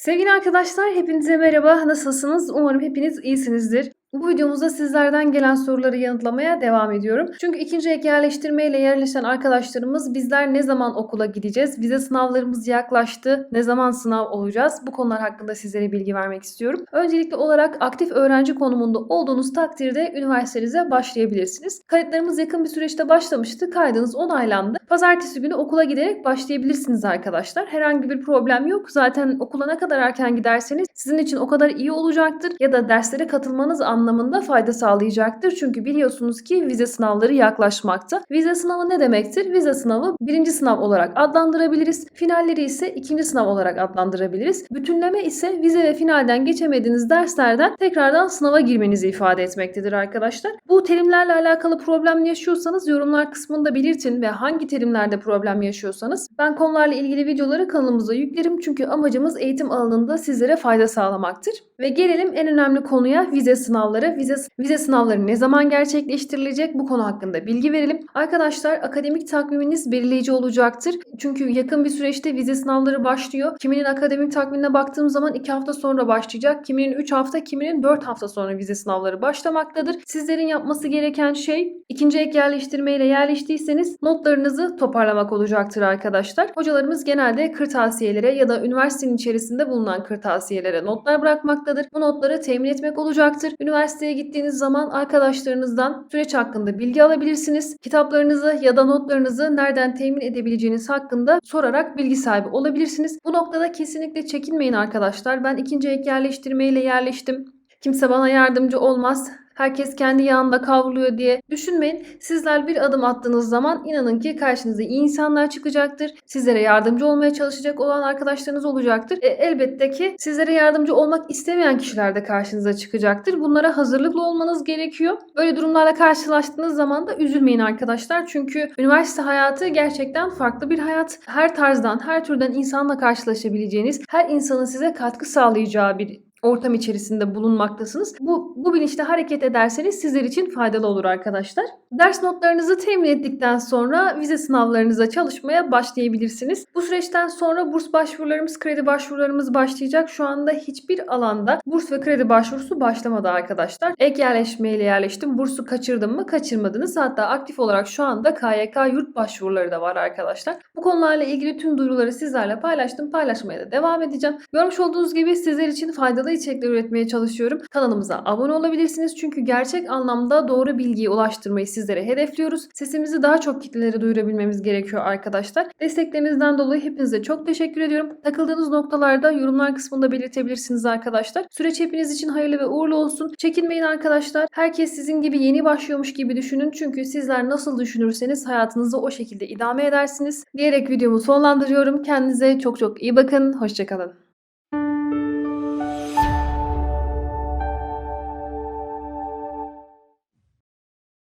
Sevgili arkadaşlar hepinize merhaba. Nasılsınız? Umarım hepiniz iyisinizdir. Bu videomuzda sizlerden gelen soruları yanıtlamaya devam ediyorum. Çünkü ikinci ek yerleştirme ile yerleşen arkadaşlarımız bizler ne zaman okula gideceğiz? Vize sınavlarımız yaklaştı. Ne zaman sınav olacağız? Bu konular hakkında sizlere bilgi vermek istiyorum. Öncelikli olarak aktif öğrenci konumunda olduğunuz takdirde üniversitenize başlayabilirsiniz. Kayıtlarımız yakın bir süreçte başlamıştı. Kaydınız onaylandı. Pazartesi günü okula giderek başlayabilirsiniz arkadaşlar. Herhangi bir problem yok. Zaten okula ne kadar erken giderseniz sizin için o kadar iyi olacaktır. Ya da derslere katılmanız anlamında fayda sağlayacaktır. Çünkü biliyorsunuz ki vize sınavları yaklaşmakta. Vize sınavı ne demektir? Vize sınavı birinci sınav olarak adlandırabiliriz. Finalleri ise ikinci sınav olarak adlandırabiliriz. Bütünleme ise vize ve finalden geçemediğiniz derslerden tekrardan sınava girmenizi ifade etmektedir arkadaşlar. Bu terimlerle alakalı problem yaşıyorsanız yorumlar kısmında belirtin ve hangi terimlerde problem yaşıyorsanız ben konularla ilgili videoları kanalımıza yüklerim. Çünkü amacımız eğitim alanında sizlere fayda sağlamaktır. Ve gelelim en önemli konuya vize sınavları. Vize, vize sınavları ne zaman gerçekleştirilecek bu konu hakkında bilgi verelim. Arkadaşlar akademik takviminiz belirleyici olacaktır. Çünkü yakın bir süreçte vize sınavları başlıyor. Kiminin akademik takvimine baktığım zaman 2 hafta sonra başlayacak. Kiminin 3 hafta, kiminin 4 hafta sonra vize sınavları başlamaktadır. Sizlerin yapması gereken şey ikinci ek yerleştirme ile yerleştiyseniz notlarınızı toparlamak olacaktır arkadaşlar. Hocalarımız genelde kırtasiyelere ya da üniversitenin içerisinde bulunan kırtasiyelere notlar bırakmaktadır. Bu notları temin etmek olacaktır. Üniversiteye gittiğiniz zaman arkadaşlarınızdan süreç hakkında bilgi alabilirsiniz. Kitaplarınızı ya da notlarınızı nereden temin edebileceğiniz hakkında sorarak bilgi sahibi olabilirsiniz. Bu noktada kesinlikle çekinmeyin arkadaşlar. Ben ikinci ek yerleştirme ile yerleştim. Kimse bana yardımcı olmaz herkes kendi yağında kavruluyor diye düşünmeyin. Sizler bir adım attığınız zaman inanın ki karşınıza iyi insanlar çıkacaktır. Sizlere yardımcı olmaya çalışacak olan arkadaşlarınız olacaktır. E, elbette ki sizlere yardımcı olmak istemeyen kişiler de karşınıza çıkacaktır. Bunlara hazırlıklı olmanız gerekiyor. Böyle durumlarla karşılaştığınız zaman da üzülmeyin arkadaşlar. Çünkü üniversite hayatı gerçekten farklı bir hayat. Her tarzdan, her türden insanla karşılaşabileceğiniz, her insanın size katkı sağlayacağı bir ortam içerisinde bulunmaktasınız. Bu, bu bilinçle hareket ederseniz sizler için faydalı olur arkadaşlar. Ders notlarınızı temin ettikten sonra vize sınavlarınıza çalışmaya başlayabilirsiniz. Bu süreçten sonra burs başvurularımız, kredi başvurularımız başlayacak. Şu anda hiçbir alanda burs ve kredi başvurusu başlamadı arkadaşlar. Ek yerleşmeyle yerleştim. Bursu kaçırdım mı? Kaçırmadınız. Hatta aktif olarak şu anda KYK yurt başvuruları da var arkadaşlar. Bu konularla ilgili tüm duyuruları sizlerle paylaştım. Paylaşmaya da devam edeceğim. Görmüş olduğunuz gibi sizler için faydalı içerikler üretmeye çalışıyorum. Kanalımıza abone olabilirsiniz. Çünkü gerçek anlamda doğru bilgiyi ulaştırmayı sizlere hedefliyoruz. Sesimizi daha çok kitlelere duyurabilmemiz gerekiyor arkadaşlar. Desteklerinizden dolayı hepinize çok teşekkür ediyorum. Takıldığınız noktalarda yorumlar kısmında belirtebilirsiniz arkadaşlar. Süreç hepiniz için hayırlı ve uğurlu olsun. Çekinmeyin arkadaşlar. Herkes sizin gibi yeni başlıyormuş gibi düşünün. Çünkü sizler nasıl düşünürseniz hayatınızı o şekilde idame edersiniz. Diyerek videomu sonlandırıyorum. Kendinize çok çok iyi bakın. Hoşçakalın.